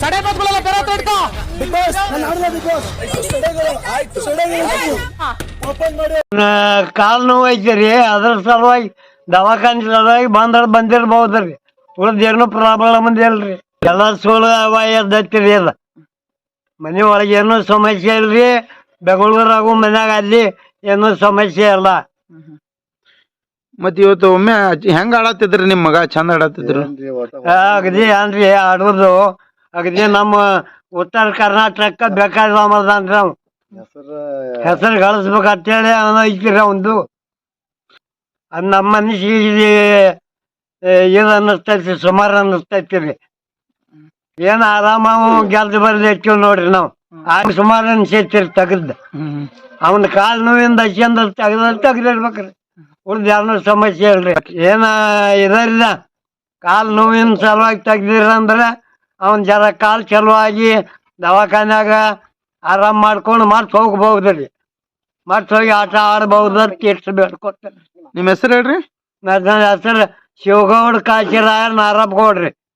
ಸಡೆ ಬದ್ಕೊಳ್ಳಲ್ಲ ಬೇರೆ ಮಾಡಿ ಕಾಲು ನೋವು ಐತಿ ಅದ್ರ ಸಲುವಾಗಿ ದವಾಖಾನೆ ಸಲುವಾಗಿ ಬಂದ್ರ ಬಂದಿರ್ಬಹುದ್ರಿ ಉಳ್ದ ಏನು ಪ್ರಾಬ್ಲಮ್ ಇಲ್ರಿ ಎಲ್ಲ ಸೋಲು ಅವ ಎದ್ದೈತಿರಿ ಅದ ಮನೆ ಒಳಗೆ ಏನೋ ಸಮಸ್ಯೆ ಇಲ್ರಿ. ಬೆಂಗಳೂರಾಗೂ ಮನ್ಯಾಗ ಅಲ್ಲಿ ಏನೂ ಸಮಸ್ಯೆ ಇಲ್ಲ. ಮತ್ತೆ ಇವತ್ತು ಒಮ್ಮೆ ಹೆಂಗ ಆಡತ್ತಿದ್ರಿ ನಿಮ್ ಮಗ? ಚಂದ ಆಡತ್ತಿದ್ರು? ಅಗದಿ ಏನ್ರಿ ಆಡೋದು? ಅಗದಿ ನಮ್ಮ ಉತ್ತರ ಕರ್ನಾಟಕ ಬೇಕಾದ ಅಂದ್ರೆ ನಾವು ಹೆಸರು ಗಳಿಸ್ಬೇಕಂತೇಳಿ ಅವನು ಐತಿರಿ ಒಂದು. ಅದು ನಮ್ಮ ಮನಸ್ಸಿಗೆ ಇದು ಅನ್ನಿಸ್ತೈತಿ ಸುಮಾರು ಅನ್ನಿಸ್ತೈತಿ ರೀ. ಏನು ಆರಾಮ ಗೆಲ್ದು ಬರ್ಲಿ ನೋಡ್ರಿ ನಾವು. ಆಗ ಸುಮಾರು ಅನ್ಸೈತಿರಿ ತೆಗ್ದು ಅವನ ಕಾಲು ನೋವಿಂದ ಹಚ್ಚಿಂದ ತೆಗ್ದಲ್ಲಿ ತೆಗ್ದಿರ್ಬೇಕ್ರಿ. ಉಳ್ದ ಯಾರನ್ನೂ ಸಮಸ್ಯೆ ಇಲ್ರಿ ಏನ ಇದರಿಲ್ಲ ಕಾಲು ನೋವಿನ ಸಲುವಾಗಿ ತೆಗ್ದಿರಂದ್ರೆ ಅವನ್ ಜರ ಕಾಲು ಚಲೋ ಆಗಿ ದವಾಖಾನ್ಯಾಗ ಆರಾಮ್ ಮಾಡ್ಕೊಂಡು ಮತ್ತೆ ಹೋಗ್ಬಹುದ್ರಿ. ಮತ್ತೆ ಹೋಗಿ ಆಟ ಆಡ್ಬಹುದು ಅಂತ ಎಷ್ಟು ಬೇಡ್ಕೊತಾರೆ ನಿಮ್ ಹೆಸರು ಹೇಳ್ರಿ? ನನ್ನ ಹೆಸರು ಶಿವಗೌಡ ಕಾಶಿರಾಯ ನಾರಪ್ಪ ಗೌಡ್ರಿ.